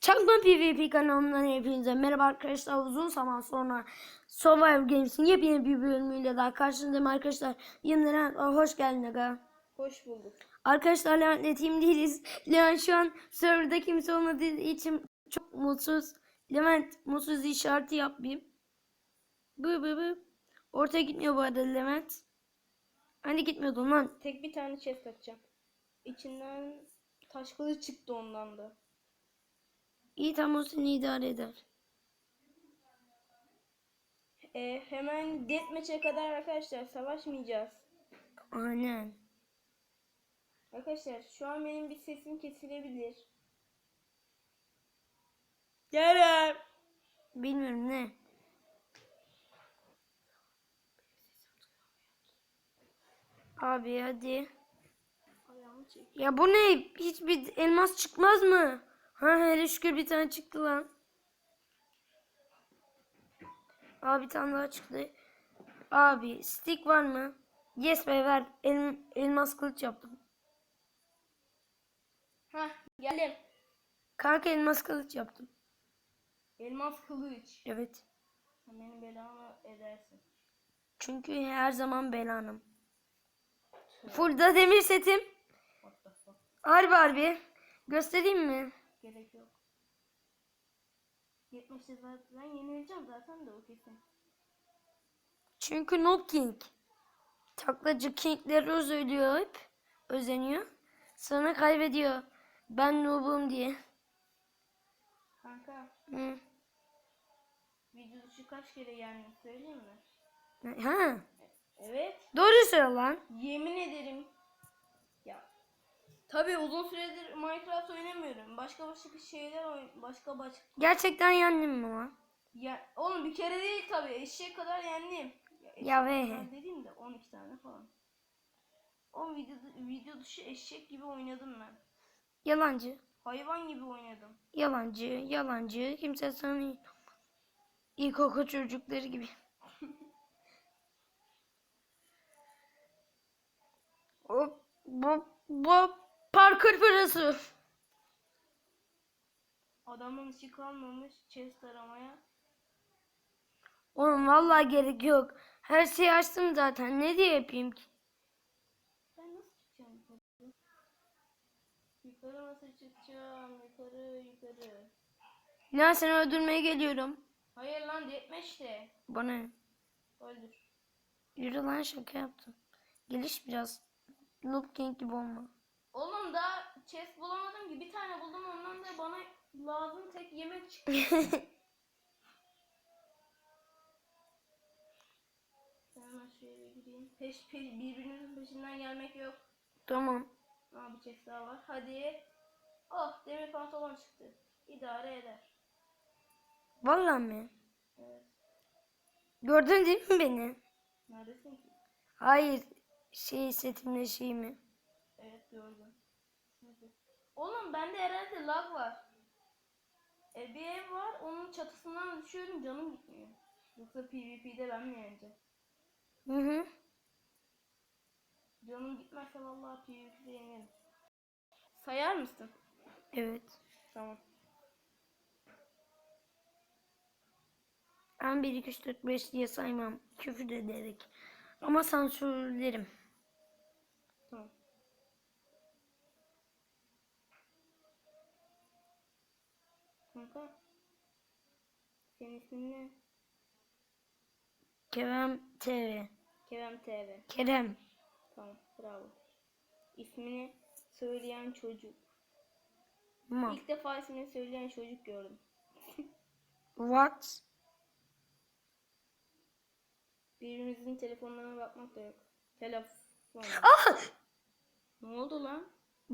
Çakma PvP kanalından hepinize merhaba arkadaşlar uzun zaman sonra Survivor Games'in yepyeni bir bölümüyle daha karşınızdayım arkadaşlar. Var, hoş geldin aga. Hoş bulduk. Arkadaşlar Levent'le team değiliz. Levent şu an serverda kimse olmadığı için çok mutsuz. Levent mutsuz işareti yapmayayım. Bı bı bı. Ortaya gitmiyor bu arada Levent. Hani gitmiyordun lan. Tek bir tane chest açacağım. İçinden taş kılıç çıktı ondan da. İyi tamam o seni idare eder. Ee, hemen deathmatch'e kadar arkadaşlar savaşmayacağız. Aynen. Arkadaşlar şu an benim bir sesim kesilebilir. Gel. Bilmiyorum ne. Abi hadi. Ayağımı çek. Ya bu ne? Hiçbir elmas çıkmaz mı? Ha hele şükür bir tane çıktı lan. Abi bir tane daha çıktı. Abi stick var mı? Yes be ver. El, elmas kılıç yaptım. Hah geldim. Kanka elmas kılıç yaptım. Elmas kılıç. Evet. Sen benim belamı edersin. Çünkü her zaman belanım. Full da demir setim. Harbi harbi. Göstereyim mi? Gerek yok. 70'te zaten yenileceğim zaten de o kesin. Çünkü Noob King. Taklacı King'leri özlüyor hep. Özeniyor. Sonra kaybediyor. Ben noob'um diye. Kanka Hı. video dışı kaç kere yendim söyleyeyim mi? Ha. Evet. Doğru söyle lan. Yemin ederim. Tabii uzun süredir Minecraft oynamıyorum. Başka başka şeyler oyn başka başka. Gerçekten yendim mi lan? Ya oğlum bir kere değil tabii. Eşeğe kadar yendim. Ya, Ya kadar dediğim de 12 tane falan. O video, video dışı eşek gibi oynadım ben. Yalancı. Hayvan gibi oynadım. Yalancı. Yalancı. Kimse sana İlkokul çocukları gibi. Hop, bu, bu parkur parası. Adamın işi kalmamış chest aramaya. Oğlum vallahi gerek yok. Her şeyi açtım zaten. Ne diye yapayım ki? Ben nasıl çıkacağım yukarı? Yukarı nasıl çıkacağım? Yukarı yukarı. Lan seni öldürmeye geliyorum. Hayır lan detme işte. Bana ne? Öldür. Yürü lan şaka yaptım. Geliş biraz. Noob King gibi olma. Oğlum daha chest bulamadım ki bir tane buldum ondan da bana lazım tek yemek çıktı. Ben hemen bir gireyim. Peş, peş, birbirinizin peşinden gelmek yok. tamam. Aa bir chest daha var. Hadi. Oh demir pantolon çıktı. İdare eder. Vallahi mi? Evet. Gördün değil mi beni? Neredesin ki? Hayır. Şey setimle şeyimi. Evet gördüm. Oğlum bende herhalde lag var. E, bir ev var onun çatısından düşüyorum canım gitmiyor. Yoksa PvP'de ben mi yeneceğim? Hı hı. Canım gitmezse vallahi PvP'de yenerim. Sayar mısın? Evet. Tamam. Ben 1, 2, 3, 4, 5 diye saymam. Küfür ederek. Ama sansürlerim. Tamam. Kanka. Senin ismin ne? Kerem TV. Kerem TV. Kerem. Tamam bravo. İsmini söyleyen çocuk. Ma. İlk defa ismini söyleyen çocuk gördüm. What? Birbirimizin telefonlarına bakmak da yok. Telefon. Ah! Ne oldu lan?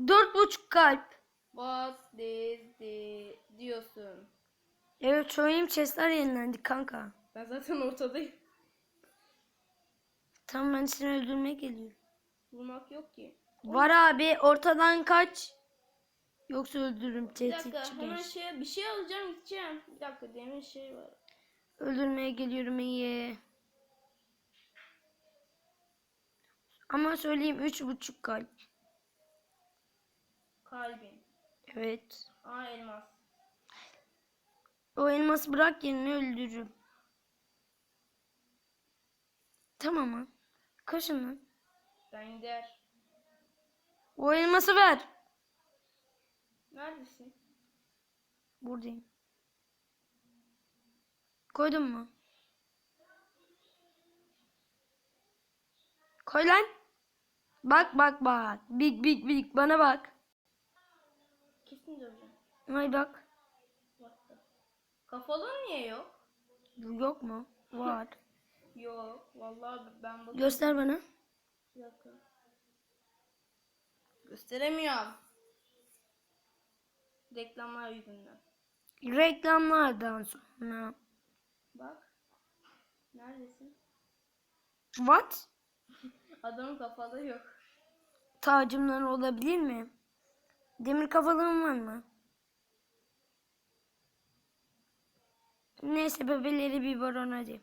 Dört buçuk kalp. What is the diyorsun. Evet söyleyeyim chestler yenilendi kanka. Ben zaten ortadayım. Tamam ben seni öldürmeye geliyorum. Bulmak yok ki. Var abi ortadan kaç. Yoksa öldürürüm Bir dakika hemen genç. şey bir şey alacağım gideceğim. Bir dakika demir şey var. Öldürmeye geliyorum iyi. Ama söyleyeyim üç buçuk kalp. Kalbin. Evet. Aa elmas. O elması bırak yerine öldürürüm. Tamam mı? Kaşın lan. Ben gider. O elması ver. Neredesin? Buradayım. Koydun mu? Koy lan. Bak bak bak. Big big big bana bak. Kesin döveceğim. Ay bak. Kafalın niye yok? Yok mu? Var. Yok. Vallahi ben bakıyorum. Göster bana. Bir dakika. Gösteremiyorum. Reklamlar yüzünden. Reklamlardan sonra. Bak. Neredesin? What? Adamın kafalı yok. Tacımlar olabilir mi? Demir kafalığın var mı? Neyse bebeleri bir baron hadi.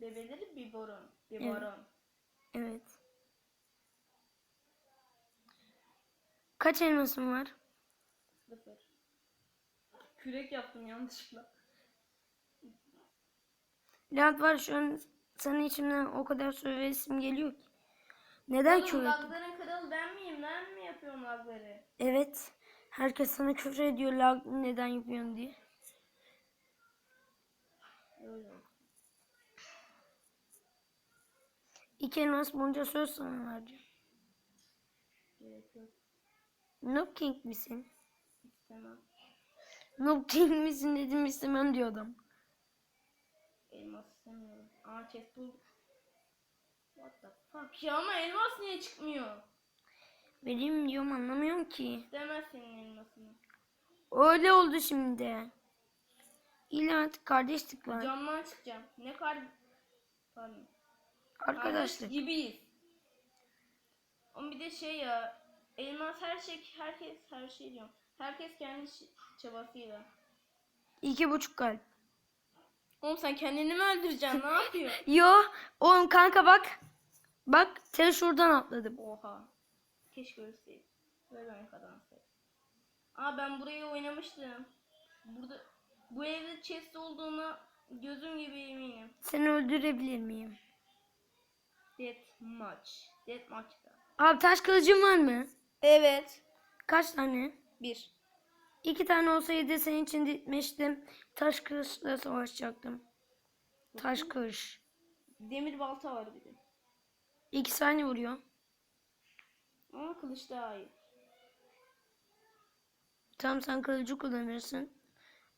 Bebeleri bir boron. Bir Evet. Evet. Kaç elmasın var? Sıfır. Kürek yaptım yanlışlıkla. Levent var şu an sana içimden o kadar sövesim geliyor ki. Neden Oğlum küfür lagların kralı ben miyim? Ben mi yapıyorum lagları? Evet. Herkes sana küfür ediyor lag neden yapıyorsun diye. İki elmas bulunca söz sana vereceğim. Gerek yok. Noob King misin? İstemem. Noob King misin dedim istemem diyor adam. Elmas istemiyorum. Aa chest buldum. What the fuck ya ama elmas niye çıkmıyor? Vereyim diyorum anlamıyorum ki. İstemez senin elmasını. Öyle oldu şimdi. İlahi kardeşlik var. Camdan çıkacağım. Ne kar... Pardon. Arkadaşlık. Kardeş gibiyiz. Ama bir de şey ya. Elmas her şey, herkes her şey diyorum. Herkes kendi çabasıyla. İki buçuk kalp. Oğlum sen kendini mi öldüreceksin? ne yapıyorsun? Yo oğlum kanka bak. Bak sen şuradan atladım. Oha. Keşke ölseydim. Ve ben kazansaydım. Aa ben burayı oynamıştım. Burada bu evde chest olduğuna gözüm gibi eminim. Seni öldürebilir miyim? Death match. Death match'ta. Abi taş kılıcın var mı? Evet. Kaç tane? Bir. İki tane olsaydı senin için ditmiştim. Taş kılıçla savaşacaktım. Taş kılıç. Demir balta var bir de. İki saniye vuruyor. Ama kılıç daha iyi. Tamam sen kılıcı kullanırsın.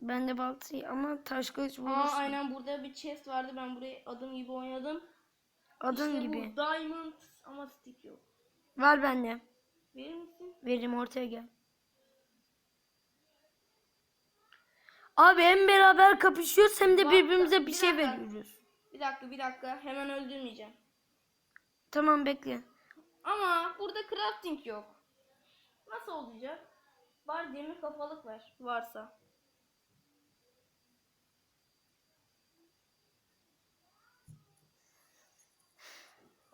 Ben de baltayı ama taş kılıç Aa vurursun. aynen burada bir chest vardı. Ben burayı adım gibi oynadım. Adın İşte gibi. Bu diamond ama stick yok. Ver bende. Verir misin? Veririm ortaya gel. Abi hem beraber kapışıyoruz hem de birbirimize bir bir şey dakika. veriyoruz. Bir dakika bir dakika. Hemen öldürmeyeceğim. Tamam bekle. Ama burada crafting yok. Nasıl olacak? Var demir kafalık ver. Varsa.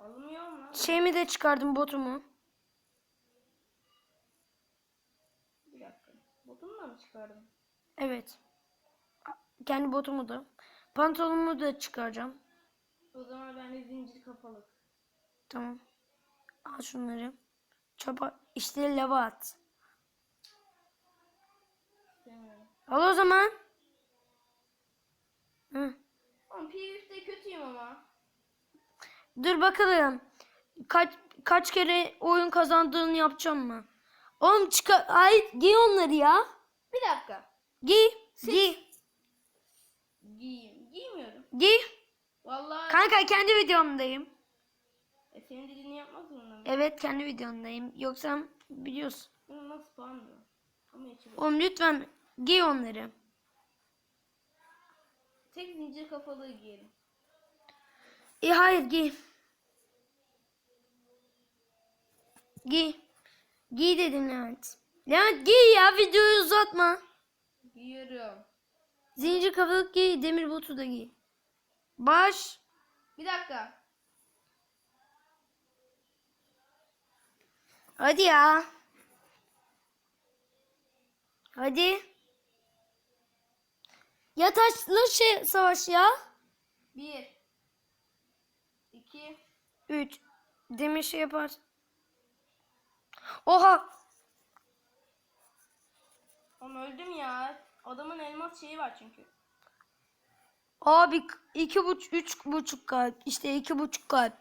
Alınmıyor mu? Şeyimi de çıkardım botumu. Bir dakika. Botumu da mı çıkardım? Evet. Kendi botumu da. Pantolonumu da çıkaracağım. O zaman ben de zincir kafalık. Tamam. Al şunları. Çöpe işte lava at. İstemiyorum. Al o zaman. Hı. Oğlum PvP'de kötüyüm ama. Dur bakalım. Kaç kaç kere oyun kazandığını yapacağım mı? Oğlum çıkar. Ay giy onları ya. Bir dakika. Giy. Giy. Giyeyim. Giymiyorum. Giy. Vallahi Kanka kendi videomdayım. e, senin dediğini yapmaz zorunda mı? Evet kendi videomdayım. Yoksa biliyorsun. Bunu nasıl boş. Oğlum lütfen giy onları. Tek zincir kafalığı giyelim. E hayır giy. Giy. Giy dedim Levent. Levent giy ya videoyu uzatma. Giyiyorum. Zincir kafalık giy, demir botu da giy. Baş. Bir dakika. Hadi ya. Hadi. Ya taşlı şey savaş ya. 1 2 3. Demir şey yapar. Oha. Oğlum öldüm ya. Adamın elmas şeyi var çünkü. Abi iki buçuk, üç buçuk kalp. İşte iki buçuk kalp.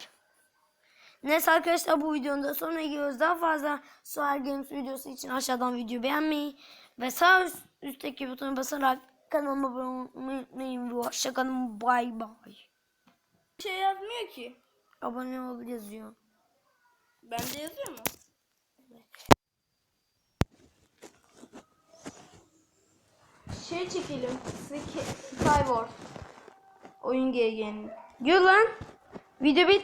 Neyse arkadaşlar bu videonun da sonuna geliyoruz. Daha fazla Suar Games videosu için aşağıdan video beğenmeyi ve sağ üst, üstteki butona basarak kanalıma abone olmayı unutmayın. Hoşçakalın. Bay bay. Bir şey yazmıyor ki. Abone ol yazıyor. Bende yazıyor mu? Şey çekelim. Skyward. Oyun GG'nin. Gör lan. Video bit.